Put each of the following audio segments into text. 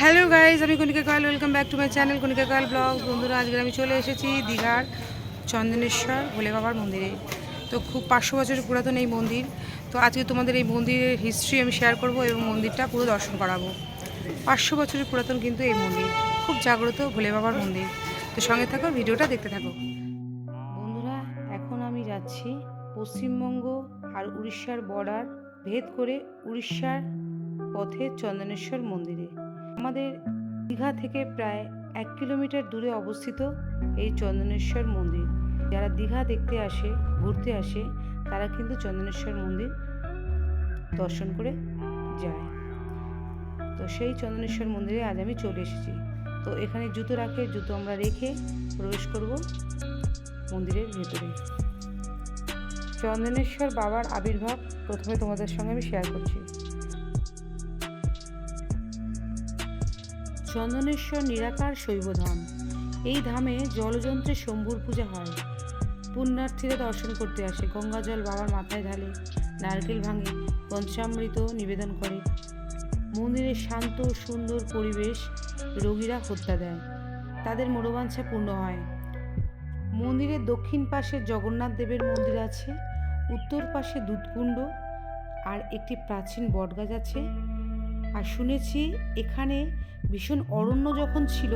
Hello guys আমি Konika Koyal welcome back to my channel Konika Koyal blog. বন্ধুরা, আজকে আমি চলে এসেছি দীঘার চন্দনেশ্বর ভোলে বাবার মন্দিরে। তো খুব পাঁচশো বছরের পুরাতন এই মন্দির। তো আজকে তোমাদের এই মন্দিরের হিস্ট্রি আমি শেয়ার করব এবং মন্দিরটা পুরো দর্শন করাবো। পাঁচশো বছরের পুরাতন কিন্তু এই মন্দির। খুব জাগ্রত ভোলে বাবার মন্দির। তো সঙ্গে থাকো, ভিডিওটা দেখতে থাকো। বন্ধুরা, এখন আমি যাচ্ছি পশ্চিমবঙ্গ আর উড়িষ্যার বর্ডার ভেদ করে উড়িষ্যার পথে চন্দনেশ্বর মন্দিরে। আমাদের দীঘা থেকে প্রায় এক কিলোমিটার দূরে অবস্থিত এই চন্দনেশ্বর মন্দির। যারা দীঘা দেখতে আসে, ঘুরতে আসে, তারা কিন্তু চন্দনেশ্বর মন্দির দর্শন করে যায়। তো সেই চন্দনেশ্বর মন্দিরে আজ আমি চলে এসেছি। তো এখানে জুতো রাখে, জুতো আমরা রেখে প্রবেশ করব মন্দিরের ভেতরে। চন্দনেশ্বর বাবার আবির্ভাব প্রথমে তোমাদের সঙ্গে আমি শেয়ার করছি। চন্দনেশ্বর নিরাকার শৈবধাম। এই ধামে জলযন্ত্রে শম্ভুর পূজা হয়। পুণ্যার্থীরা দর্শন করতে আসে। গঙ্গা জল বাবার মাথায় ঢালে, নারকেল ভাঙে, পঞ্চামৃত নিবেদন করে। মন্দিরের শান্ত, সুন্দর পরিবেশ রোগীরা হত্যা দেয়। তাদের মনোবাঞ্ছা পূর্ণ হয়। মন্দিরের দক্ষিণ পাশে জগন্নাথ দেবের মন্দির আছে। উত্তর পাশে দুধকুণ্ড আর একটি প্রাচীন বটগাছ আছে। আর শুনেছি এখানে ভীষণ অরণ্য যখন ছিল,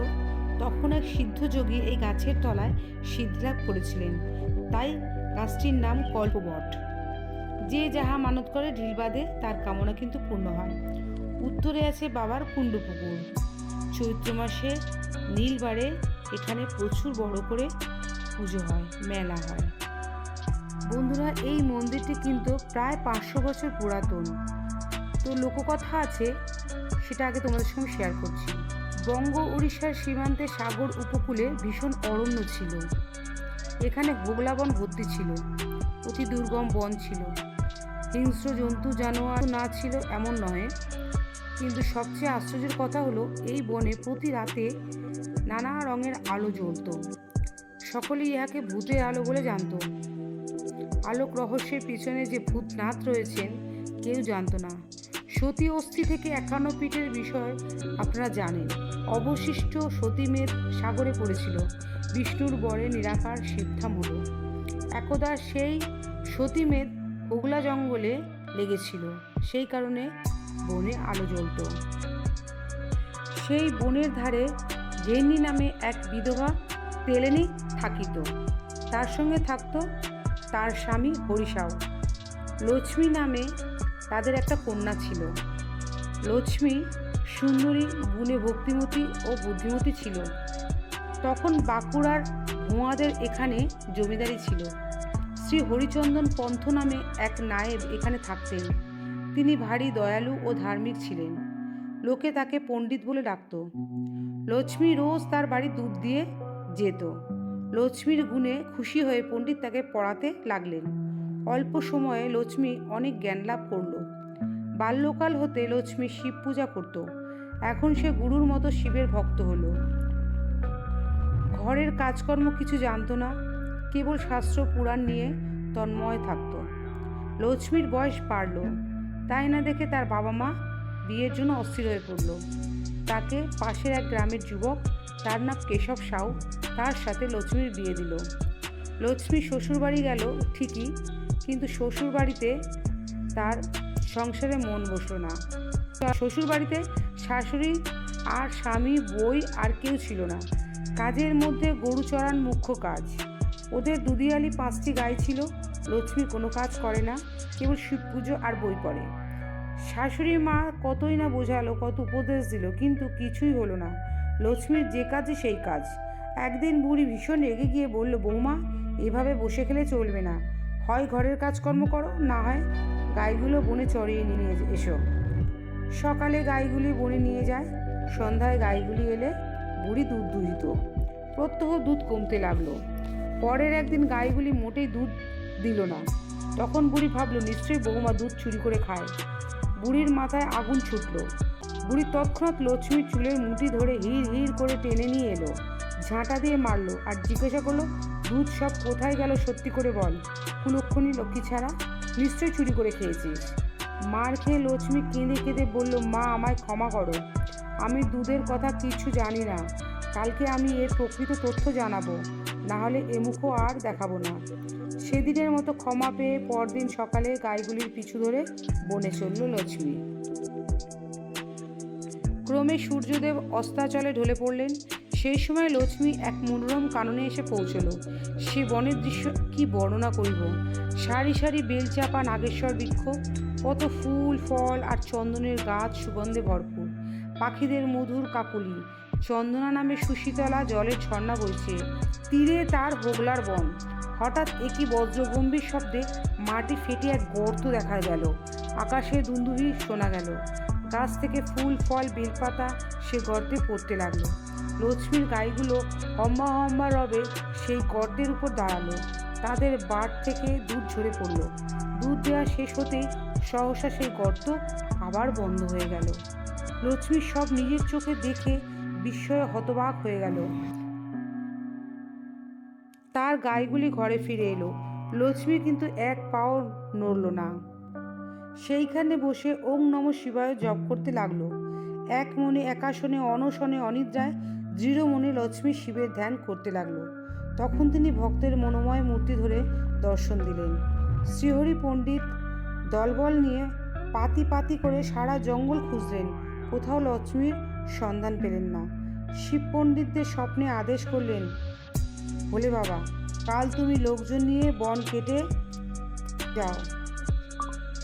তখন এক সিদ্ধযোগী এই গাছের তলায় সিদ্ধিলাভ করেছিলেন। তাই গাছটির নাম কল্পবট। যে যাহা মানত করে ঢিল বাঁধে তার কামনা কিন্তু পূর্ণ হয়। উত্তরে আছে বাবার কুণ্ডপুকুর। চৈত্র মাসে নীলবারে এখানে প্রচুর বড় করে পুজো হয়, মেলা হয়। বন্ধুরা, এই মন্দিরটি কিন্তু প্রায় পাঁচশো বছর পুরাতন। তো লোককথা আছে, সেটা আগে তোমাদের সঙ্গে শেয়ার করছি। বঙ্গ উড়িষ্যার সীমান্তে সাগর উপকূলে ভীষণ অরণ্য ছিল। এখানে হোগলা বন ভর্তি ছিল। অতি দুর্গম বন ছিল। হিংস্র জন্তু জানোয়ার না ছিল এমন নয়। কিন্তু সবচেয়ে আশ্চর্যের কথা হলো, এই বনে প্রতি রাতে নানা রঙের আলো জ্বলত। সকলেই ইহাকে ভূতের আলো বলে জানতো। আলোক রহস্যের পিছনে যে ভূতনাথ রয়েছেন, কেউ জানতো না। সতী অস্থি থেকে একান্ন পিঠের বিষয় আপনারা জানেন। অবশিষ্ট সতীমেধ সাগরে পড়েছিল বিষ্ণুর বরে নিরাকার শিবধাম হলো একদা সেই সতীমেধ হোগলা জঙ্গলে লেগেছিল, সেই কারণে বনে আলো জ্বলত। সেই বনের ধারে জেনি নামে এক বিধবা তেলেনি থাকিত। তার সঙ্গে থাকতো তার স্বামী হরিসাও লক্ষ্মী নামে তাদের একটা কন্যা ছিল। লক্ষ্মী সুন্দরী, গুণে ভক্তিমতী ও বুদ্ধিমতী ছিল। তখন বাঁকুড়ার ভুঁয়াদের এখানে জমিদারি ছিল। শ্রী হরিচন্দন পন্থ নামে এক নায়েব এখানে থাকতেন। তিনি ভারী দয়ালু ও ধার্মিক ছিলেন। লোকে তাকে পণ্ডিত বলে ডাকত। লক্ষ্মী রোজ তার বাড়ি দুধ দিয়ে যেত। লক্ষ্মীর গুণে খুশি হয়ে পণ্ডিত তাকে পড়াতে লাগলেন। অল্প সময়ে লক্ষ্মী অনেক জ্ঞান লাভ করল। বাল্যকাল হতে লক্ষ্মী শিব পূজা করত। এখন সে গুরুর মতো শিবের ভক্ত হলো। ঘরের কাজকর্ম কিছু জানতো না, কেবল শাস্ত্র পুরাণ নিয়ে তন্ময় থাকতো। লক্ষ্মীর বয়স বাড়ল, তাই না দেখে তার বাবা মা বিয়ের জন্য অস্থির হয়ে পড়ল। তাকে পাশের এক গ্রামের যুবক, তার নাম কেশব সাউ, তার সাথে লক্ষ্মীর বিয়ে দিল। লক্ষ্মী শ্বশুরবাড়ি গেল ঠিকই, কিন্তু শ্বশুরবাড়িতে তার সংসারে মন বসল না। শ্বশুরবাড়িতে শাশুড়ি আর স্বামী, বই আর কেউ ছিল না। কাজের মধ্যে গরু চড়ান মুখ্য কাজ। ওদের দুদিয়ালি পাঁচটি গায়ে ছিল। লক্ষ্মী কোনো কাজ করে না, কেবল শিব পুজো আর বই পড়ে। শাশুড়ি মা কতই না বোঝালো, কত উপদেশ দিল, কিন্তু কিছুই হলো না। লক্ষ্মীর যে কাজে, সেই কাজ। একদিন বুড়ি ভীষণ রেগে গিয়ে বলল, বৌমা, এভাবে বসে খেলে চলবে না। হয় ঘরের কাজকর্ম করো, না হয় গাইগুলো বনে চড়িয়ে নিয়ে এসো। সকালে গাইগুলি বনে নিয়ে যায়, সন্ধ্যায় গাইগুলি এলে বুড়ি দুধ দুহিত। প্রত্যহ দুধ কমতে লাগল। পরের একদিন গাইগুলি মোটেই দুধ দিল না। তখন বুড়ি ভাবলো, নিশ্চয়ই বৌমা দুধ চুরি করে খায়। বুড়ির মাথায় আগুন ছুটল। বুড়ি তৎক্ষণাৎ লক্ষ্মীর চুলের মুঠি ধরে হির হির করে টেনে নিয়ে এলো। ঝাঁটা দিয়ে মারলো আর জিজ্ঞাসা করল, দুধ সব কোথায় গেল সত্যি করে বল? কুলক্ষণী লক্ষ্মী ছাড়া? নিশ্চয়ই চুরি করে খেয়েছিস মার খেয়ে লক্ষ্মী কেঁদে কেঁদে বলল, মা, আমায় ক্ষমা করো। আমি দুধের কথা কিছু জানি না। কালকে আমি এর প্রকৃত তথ্য জানাব। না হলে এমুখও আর দেখাবো না। সেদিনের মতো ক্ষমা পেয়ে পরদিন সকালে গাইগুলির পিছু ধরে বনে চলল লক্ষ্মী। ক্রমে সূর্যদেব অস্তাচলে ঢলে পড়লেন। সেই সময় লক্ষ্মী এক মনোরম কাননে এসে পৌঁছল। সে বনের দৃশ্য কি বর্ণনা করিব? সারি সারি বেলচাপা নাগেশ্বর বৃক্ষ, কত ফুল, ফল আর চন্দনের গাছ সুগন্ধে ভরপুর। পাখিদের মধুর কাকুলি, চন্দনা নামে সুশীতলা জলের ঝর্ণা বইছে, তীরে তার হোগলার বন। হঠাৎ একই বজ্রগম্ভীর শব্দে মাটি ফেটে এক গর্ত দেখা গেল, আকাশে দুন্দুভি শোনা গেল। গাছ থেকে ফুল, ফল, বেলপাতা সে গর্তে পড়তে লাগল। লক্ষ্মীর গাইগুলো হম্বা হম্বা রবে সেই গর্তের উপর দাঁড়াল। তাদের বাট থেকে দুধ ঝরে পড়ল। দুধ দেওয়া শেষ হতেই সহসা সেই গর্ত আবার বন্ধ হয়ে গেল। লক্ষ্মী সব নিজের চোখে দেখে বিস্ময়ে হতবাক হয়ে গেল। তার গাইগুলি ঘরে ফিরে এলো। লক্ষ্মী কিন্তু এক পাও নড়ল না। সেইখানে বসে ওং নম শিবায় জপ করতে লাগল। এক মনে একাশনে, অনশনে, অনিদ্রায় দৃঢ় মনে লক্ষ্মী শিবের ধ্যান করতে লাগল। তখন তিনি ভক্তের মনোময় মূর্তি ধরে দর্শন দিলেন। শ্রীহরি পণ্ডিত দলবল নিয়ে পাতি পাতি করে সারা জঙ্গল খুঁজলেন, কোথাও লক্ষ্মীর সন্ধান পেলেন না। শিব পণ্ডিতদের স্বপ্নে আদেশ করলেন বলে বাবা, কাল তুমি লোকজন নিয়ে বন কেটে যাও।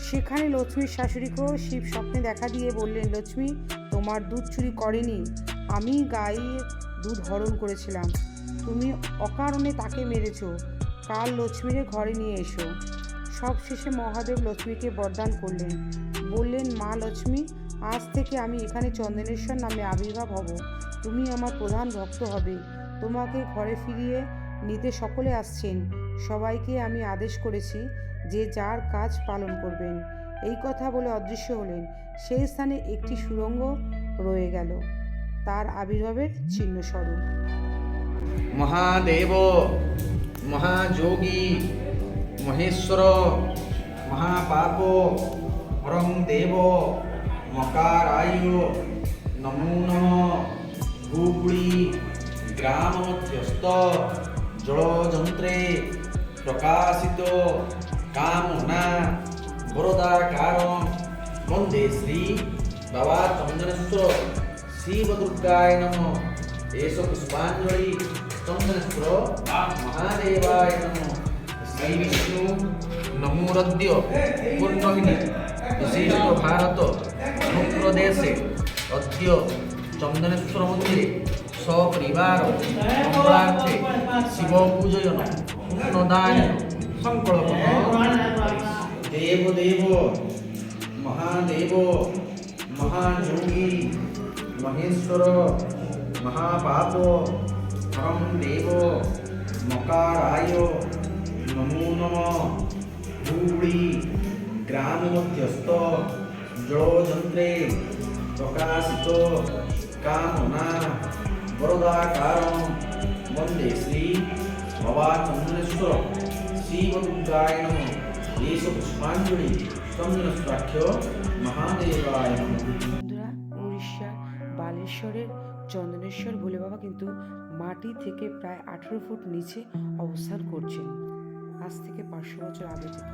সেখানে লক্ষ্মীর শাশুড়িকেও শিব স্বপ্নে দেখা দিয়ে বললেন, লক্ষ্মী, তোমার দুধ চুরি করেনি। আমি গাইয়ের দুধ হরণ করেছিলাম। তুমি অকারণে তাকে মেরেছ। কাল লক্ষ্মীরে ঘরে নিয়ে এসো। সবশেষে মহাদেব লক্ষ্মীকে বরদান করলেন। বললেন, মা লক্ষ্মী, আজ থেকে আমি এখানে চন্দনেশ্বর নামে আবির্ভাব হব। তুমি আমার প্রধান ভক্ত হবে। তোমাকে ঘরে ফিরিয়ে নিতে সকলে আসছেন। সবাইকে আমি আদেশ করেছি যে যার কাজ পালন করবেন। এই কথা বলে অদৃশ্য হলেন। সেই স্থানে একটি সুড়ঙ্গ রয়ে গেল। তার আবির্ভাবের চিহ্নস্বরূপ মহাদেব মহাযোগী মহেশ্বর মহাপাপ হরং দেব মকারায় নমো নম হুবড়ি গ্রাম মধ্যস্থ জলযন্ত্রে প্রকাশিত কামনা বরদাকার বন্দে শ্রী বাবা চন্দনেশ্বর শিবদুর্গায় নম এষ পুষ্পাঞ্জলি চন্দনেশ্বর মহাদেবায় নম শ্রী বিষ্ণু নমোরদ্য পূর্ণহিনী বিশিষ্ট ভারত সমগ্রদেশে অদ্য চন্দনেশ্বর মন্দিরে সপরিবার মঙ্গলার্থে শিব পূজয়ন পুণ্যদান সংকল্প দেব দেব মহাদেব মহাযোগী মহেশ্বর মহাপাপ হরম দেব মকারায় নমো নম হুবড়ি গ্রাম মধ্যস্থ জলযন্ত্রে প্রকাশিত কামনা বরদাকার বন্দে শ্রী বাবা চন্দনেশ্বর শ্রীবদুর্গায় নম এষ পুষ্পাঞ্জলি চন্দনেশ্বরাখ্য মহাদেবায় নম বালেশ্বরের চন্দনেশ্বর ভোলে বাবা কিন্তু মাটি থেকে প্রায় আঠেরো ফুট নিচে অবস্থান করছেন। আজ থেকে পাঁচশো বছর আগে থেকে।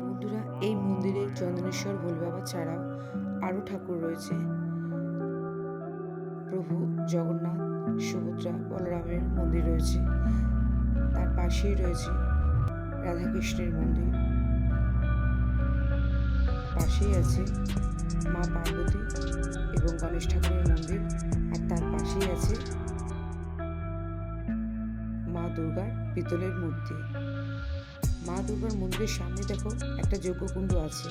বন্ধুরা, এই মন্দিরে চন্দনেশ্বর ভোলে বাবা ছাড়াও আরও ঠাকুর রয়েছে। প্রভু জগন্নাথ, সুভদ্রা, বলরামের মন্দির রয়েছে। তার পাশেই রয়েছে রাধাকৃষ্ণের মন্দির। পাশেই আছে মা পার্বতী এবং গণেশ ঠাকুরের মন্দির আর তার পাশেই আছে মা দুর্গার পিতলের মূর্তি। মা দুর্গার মন্দিরের সামনে দেখো একটা যজ্ঞকুণ্ড আছে।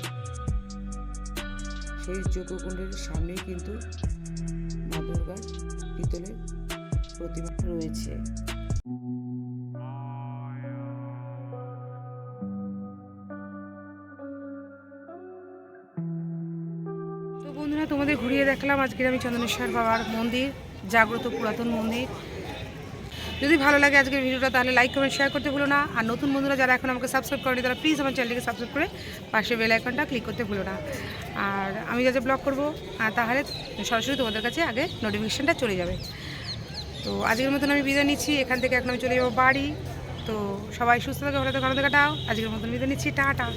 সেই যজ্ঞকুণ্ডের সামনেই কিন্তু মা দুর্গার পিতলের প্রতিমা রয়েছে। দেখলাম আজকের আমি চন্দনেশ্বর বাবার মন্দির, জাগ্রত পুরাতন মন্দির। যদি ভালো লাগে আজকের ভিডিওটা, তাহলে লাইক কমেন্ট শেয়ার করতে ভুলো না। আর নতুন বন্ধুরা যারা এখন আমাকে সাবস্ক্রাইব করেনি, তারা প্লিজ আমার চ্যানেলটিকে সাবস্ক্রাইব করে পাশে বেল আইকনটা ক্লিক করতে ভুলো না। আর আমি যাতে ব্লগ করব তাহলে সরাসরি তোমাদের কাছে আগে নোটিফিকেশানটা চলে যাবে। তো আজকের মতন আমি বিদায় নিচ্ছি। এখান থেকে এখন আমি চলে যাব বাড়ি। তো সবাই সুস্থ থাকে, ভালো থাকে ভালো থাকাটাও আজকের মতন বিদায় নিচ্ছি। টাটা।